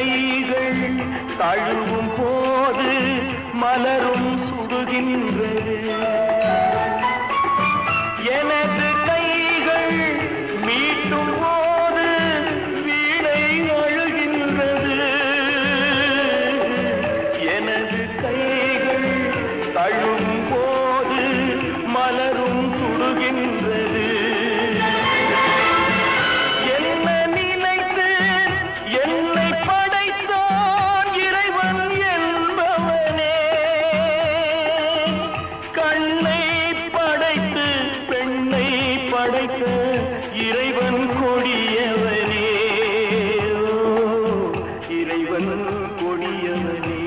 கைகள் தழுவும் போது மலரும் சுடுகின்றது எனது கைகள் மீட்டும் போது வீணை அழுகின்றது. எனது கைகள் தழுவும் போது மலரும் சுடுகின்றது படைத்த இறைவன் கொடியவனே. இறைவன் கொடியவனே.